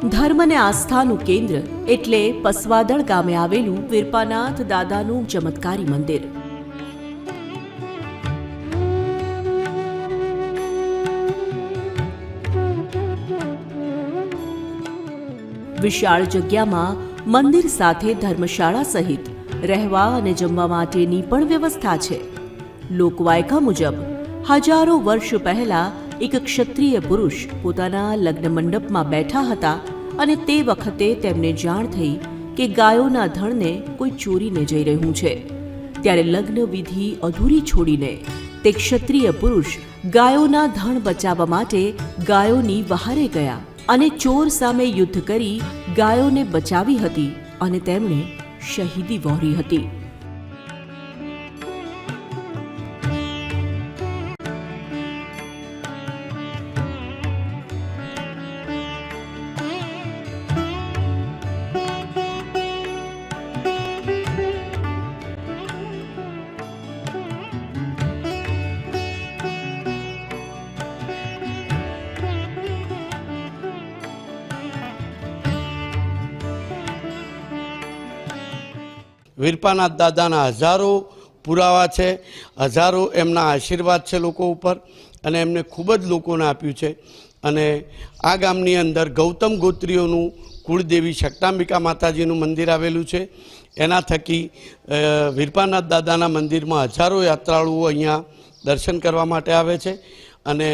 ધર્મ અને આસ્થાનું કેન્દ્ર એટલે પસવાદળ ગામે આવેલું વીરપાનાથ દાદાનું ચમત્કારી મંદિર. વિશાળ જગ્યામાં મંદિર સાથે ધર્મશાળા સહિત રહેવા અને જમવા માટેની પણ વ્યવસ્થા છે. લોકવાયકા મુજબ, હજારો વર્ષ પહેલા એક ક્ષત્રિય પુરુષ પોતાના લગ્ન મંડપમાં બેઠા હતા અને તે વખતે તેમને જાણ થઈ કે ગાયોના ધણને કોઈ ચોરીને જઈ રહ્યું છે. ત્યારે લગ્ન વિધિ અધૂરી છોડીને તે ક્ષત્રિય પુરુષ ગાયોના ધણ બચાવવા માટે ગાયોની વહારે ગયા અને ચોર સામે યુદ્ધ કરી ગાયોને બચાવી હતી અને તેમણે શહીદી વહોરી હતી. વીરપાનાથ દાદાના હજારો પુરાવા છે, હજારો એમના આશીર્વાદ છે લોકો ઉપર અને એમને ખૂબ જ લોકોને આપ્યું છે. અને આ ગામની અંદર ગૌતમ ગોત્રીઓનું કુળદેવી શક્તાંબિકા માતાજીનું મંદિર આવેલું છે. એના થકી વીરપાનાથ દાદાના મંદિરમાં હજારો યાત્રાળુઓ અહીંયા દર્શન કરવા માટે આવે છે. અને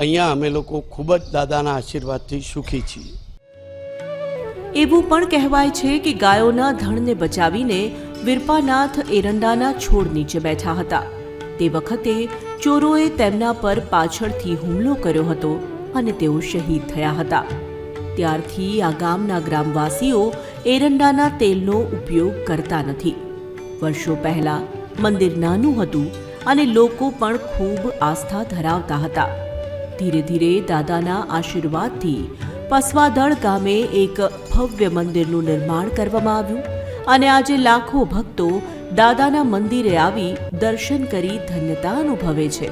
અહીંયા અમે લોકો ખૂબ જ દાદાના આશીર્વાદથી સુખી છીએ. એવું પણ કહેવાય છે કે ગાયોના ધણને બચાવીને વિરપાનાથ એરંડાના છોડ નીચે બેઠા હતા. તે વખતે ચોરોએ તેમના પર પાછળથી હુમલો કર્યો હતો અને તેઓ શહીદ થયા હતા. ત્યારથી આ ગામના ગ્રામવાસીઓ એરંડાના તેલનો ઉપયોગ કરતા નથી. વર્ષો પહેલા મંદિર નાનું હતું અને લોકો પણ ખૂબ આસ્થા ધરાવતા હતા. ધીરે ધીરે દાદાના આશીર્વાદથી પસવાદળ ગામે એક ભવ્ય મંદિરનું નિર્માણ કરવામાં આવ્યું અને આજે લાખો ભક્તો દાદાના મંદિરે આવી દર્શન કરી ધન્યતા અનુભવે છે.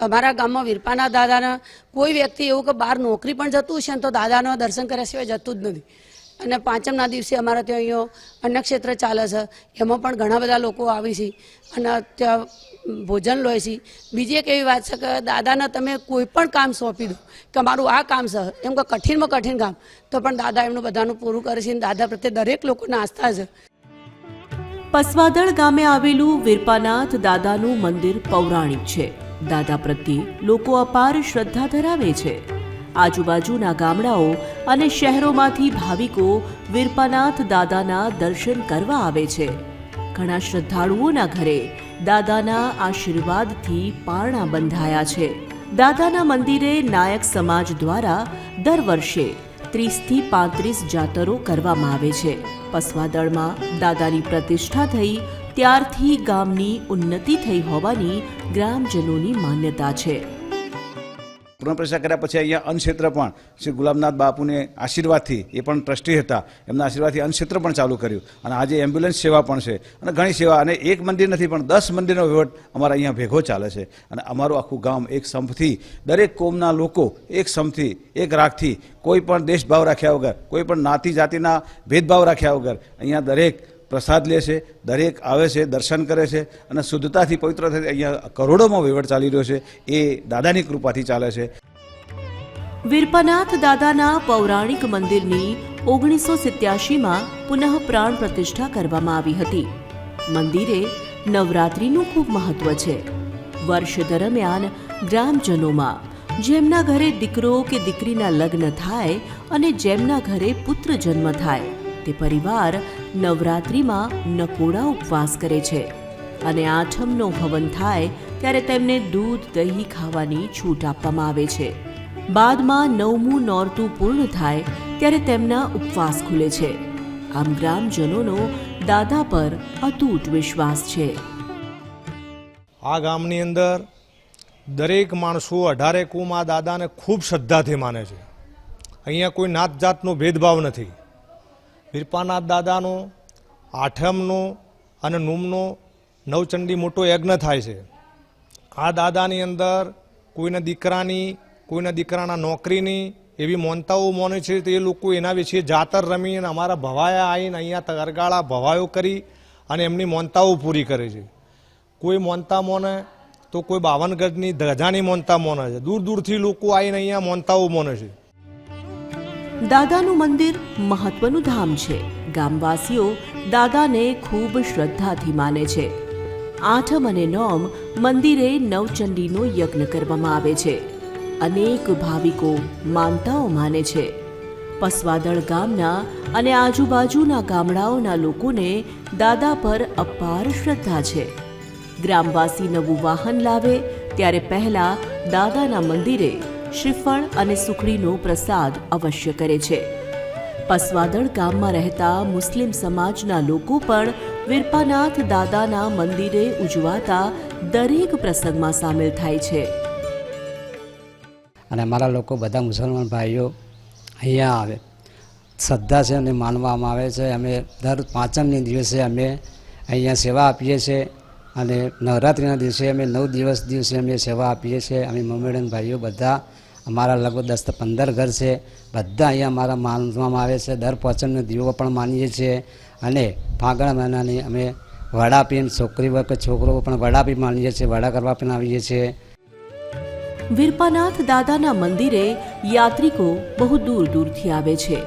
અમારા ગામમાં વીરપાના દાદાના કોઈ વ્યક્તિ એવું કે બહાર નોકરી પણ જતું હશે ને તો દાદાના દર્શન કર્યા સિવાય જતું જ નથી. અને પાંચમના દિવસે અમારા ત્યાં અહીંયા અન્નક્ષેત્ર ચાલે છે. એમાં પણ ઘણા બધા લોકો આવે છે અને ત્યાં ભોજન લે છે. બીજી એક એવી વાત છે કે, દાદાને તમે કોઈ પણ કામ સોંપી દો, કે મારું આ કામ છે, એમ કે કઠિનમાં કઠિન કામ. તો પણ દાદા એમનું બધાનું પૂરું કરે છે અને દાદા પ્રત્યે દરેક લોકોને આસ્થા છે. પસવાદળ ગામે આવેલું વીરપાનાથ દાદાનું મંદિર પૌરાણિક છે. દાદા પ્રત્યે લોકો અપાર શ્રદ્ધા ધરાવે છે. આજુબાજુના ગામડાઓ અને શહેરોમાંથી ભાવિકો વીરપાનાથ દાદાના દર્શન કરવા આવે છે. ઘણા શ્રદ્ધાળુઓના ઘરે દાદાના આશીર્વાદથી પારણા બંધાયા છે. દાદાના મંદિરે નાયક સમાજ દ્વારા દર વર્ષે ત્રીસથી પાંત્રીસ જાતરો કરવામાં આવે છે. પસવાદળમાં દાદાની પ્રતિષ્ઠા થઈ ત્યારથી ગામની ઉન્નતિ થઈ હોવાની ગ્રામજનોની માન્યતા છે. પુનઃપ્રતિષ્ઠા કર્યા પછી અહીંયા અન્નક્ષેત્ર પણ શ્રી ગુલાબનાથ બાપુને આશીર્વાદથી, એ પણ ટ્રસ્ટી હતા. એમના આશીર્વાદથી અન્નક્ષેત્ર પણ ચાલુ કર્યું. અને આજે એમ્બ્યુલન્સ સેવા પણ છે. અને ઘણી સેવા, અને એક મંદિર નથી, પણ દસ મંદિરનો વહીવટ અમારા અહીંયા ભેગો ચાલે છે. અને અમારું આખું ગામ એક સંપથી, દરેક કોમના લોકો એક સંપથી, એક રાખથી, કોઈ પણ દેશભાવ રાખ્યા વગર, કોઈ પણ નાતી જાતિના ભેદભાવ રાખ્યા વગર, અહીંયા દરેક પ્રસાદ લે છે, દરેક આવે છે, દર્શન કરે છે અને શુદ્ધતાથી પવિત્ર થઈ અહીંયા કરોડોમાં વહીવટ ચાલી રહ્યો છે. એ દાદાની કૃપાથી ચાલે છે. વીરપનાથ દાદાના પૌરાણિક મંદિરની ઓગણીસો સિત્યાસીમાં પુનઃ પ્રાણ પ્રતિષ્ઠા કરવામાં આવી હતી. મંદિરે નવરાત્રિનું ખૂબ મહત્વ છે. વર્ષ દરમિયાન ગ્રામજનોમાં જેમના ઘરે દીકરો કે દીકરીના લગ્ન થાય અને જેમના ઘરે પુત્ર જન્મ થાય તે પરિવાર નવરાત્રિમાં નકોડા ઉપવાસ કરે છે અને આઠમનો હવન થાય ત્યારે તેમને દૂધ, દહીં ખાવાની છૂટ આપવામાં આવે છે. બાદમાં નવમું નોરતું પૂર્ણ થાય ત્યારે તેમના ઉપવાસ ખુલે છે. આમ ગ્રામજનોનો દાદા પર અતૂટ વિશ્વાસ છે. આ ગામની અંદર દરેક માણસો અઢારે કુમ દાદાને ખૂબ શ્રદ્ધાથી માને છે. અહીંયા કોઈ નાત જાતનો ભેદભાવ નથી. વીરપાનાથ દાદાનો, આઠમનો અને નુમનું નવચંડી મોટો યજ્ઞ થાય છે. આ દાદાની અંદર કોઈના દીકરાની, કોઈના દીકરાના નોકરીની એવી મોનતાઓ મોને છે તે લોકો એના વિશે જાતર રમી અને અમારા ભવાયા આવીને અહીંયા તરગાળા ભવાયો કરી અને એમની મોનતાઓ પૂરી કરે છે. કોઈ મોનતા મોને તો કોઈ બાવનગઢની ધજાની મોનતા મોને છે. દૂર દૂરથી લોકો આવીને અહીંયા મોનતાઓ મોને છે. દાદાનું મંદિર મહત્વનું ધામ છે. ગામવાસીઓ દાદાને ખૂબ શ્રદ્ધાથી માને છે. આઠમ અને નોમ મંદિરે નવચંડીનો યજ્ઞ કરવામાં આવે છે. અનેક ભાવિકો માનતાઓ માને છે. પસવાદળ ગામના અને આજુબાજુના ગામડાઓના લોકોને દાદા પર અપાર શ્રદ્ધા છે. ગ્રામવાસી નવું વાહન લાવે ત્યારે પહેલા દાદાના મંદિરે શ્રીફળ અને સુખડીનો પ્રસાદ અવશ્ય કરે છે. પસવાદળ ગામમાં રહેતા મુસ્લિમ સમાજના લોકો પણ વિરપાનાથ દાદાના મંદિરે ઉજવાતા દરેક પ્રસંગમાં સામેલ થાય છે. અને અમારા લોકો બધા મુસલમાન ભાઈઓ અહીંયા આવે. શ્રદ્ધા છે અને માનવામાં આવે છે. અમે દર પાંચમની દિવસે અમે અહીંયા સેવા આપીએ છીએ અને નવરાત્રિના દિવસે અમે નવ દિવસ દિવસે અમે સેવા આપીએ છીએ. અમે મમેડન ભાઈઓ બધા અમારા લગભગ દસ પંદર ઘર છે. બધા અહીંયા અમારા માનવામાં આવે છે. દર પહોંચનને દીવો પણ માનીએ છીએ. અને ફાગણ મહિનાની અમે વડા પીને છોકરી વર્ગ છોકરો પણ વડા પી માનીએ છીએ. વડા કરવા પણ આવીએ છીએ. વિરપાનાથ દાદાના મંદિરે યાત્રિકો બહુ દૂર દૂરથી આવે છે.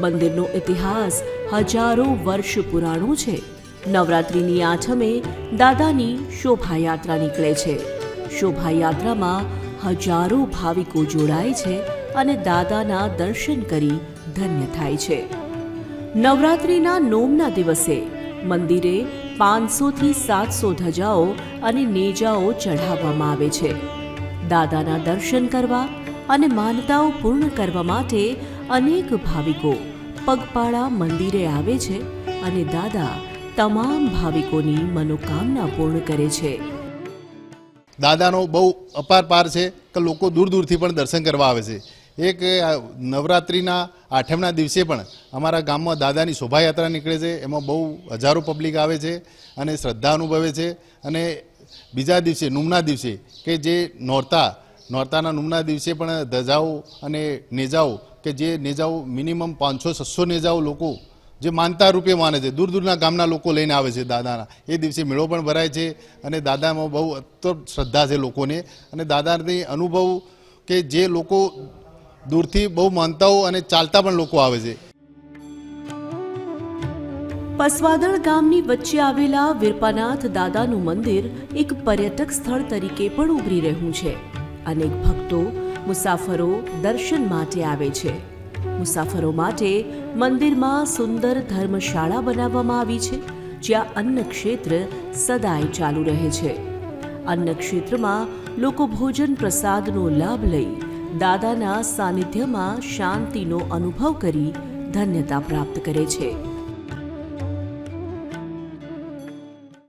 મંદિરનો ઇતિહાસ હજારો વર્ષ પુરાણો છે. નવરાત્રિની આઠમે દાદાની શોભાયાત્રા નીકળે છે. શોભાયાત્રામાં હજારો ભાવિકો જોડાય છે અને દાદાના દર્શન કરી ધન્ય થાય છે. નવરાત્રિના નોમના દિવસે મંદિરે પાંચસોથી સાતસો ધજાઓ અને નેજાઓ ચઢાવવામાં આવે છે. દાદાના દર્શન કરવા અને માનતાઓ પૂર્ણ કરવા માટે અનેક ભાવિકો પગપાળા મંદિરે આવે છે અને દાદા તમામ ભાવિકોની મનોકામના પૂર્ણ કરે છે. દાદાનો બહુ અપાર પાર છે કે લોકો દૂર દૂરથી પણ દર્શન કરવા આવે છે. એક નવરાત્રિના આઠમના દિવસે પણ અમારા ગામમાં દાદાની શોભાયાત્રા નીકળે છે. એમાં બહુ હજારો પબ્લિક આવે છે અને શ્રદ્ધા અનુભવે છે. અને બીજા દિવસે, નુમના દિવસે કે જે નોરતા, નોરતાના નુમના દિવસે પણ ધજાઓ અને નેજાઓ કે જે નેજાઓ મિનિમમ પાંચસો, છસો નેજાઓ લોકો જે માનતા રૂપે માને છે. દૂર દૂરના ગામના લોકો લઈને આવે છે દાદાના. એ દિવસે મેળો પણ ભરાય છે અને દાદામાં બહુ અત્યંત શ્રદ્ધા છે લોકોને. અને દાદાની અનુભવ કે જે લોકો દૂરથી બહુ માનતાઓ અને ચાલતા પણ લોકો આવે છે. પસવાદળ ગામની વચ્ચે આવેલા વિરપાનાથ દાદાનું મંદિર એક પર્યટક સ્થળ તરીકે પણ ઉભરી રહ્યું છે. અનેક ભક્તો, મુસાફરો દર્શન માટે આવે છે. મુસાફરો માટે મંદિરમાં સુંદર ધર્મશાળા બનાવવામાં આવી છે, જ્યાં અન્ન ક્ષેત્ર સદાય ચાલુ રહે છે. અન્ન ક્ષેત્રમાં લોકો ભોજન પ્રસાદનો લાભ લઈ દાદાના સાનિધ્યમાં શાંતિનો અનુભવ કરી ધન્યતા પ્રાપ્ત કરે છે.